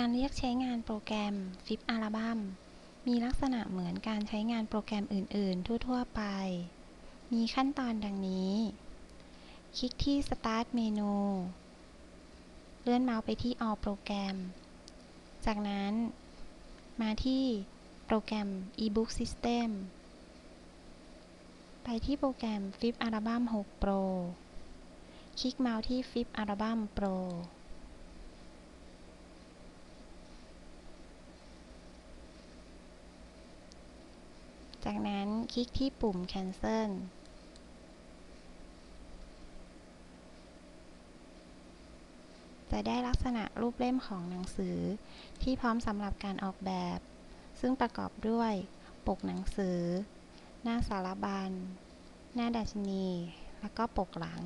การเรียกใช้งานโปรแกรม Flip Album มีลักษณะเหมือนการใช้งานโปรแกรมอื่น ๆ ทั่ว ๆ ไป มีขั้นตอนดังนี้ คลิกที่ Start เมนู เลื่อนเมาส์ไปที่ All โปรแกรมจากนั้น มาที่โปรแกรม eBook System ไปที่โปรแกรม Flip Album 6 Pro คลิกเมาส์ที่ Flip Album Pro จากนั้นคลิกที่ปุ่ม Cancel จะได้ลักษณะรูปเล่มของหนังสือ ที่พร้อมสำหรับการออกแบบ ซึ่งประกอบด้วย ปกหนังสือ หน้าสารบัญ หน้าดัชนี และก็ปกหลัง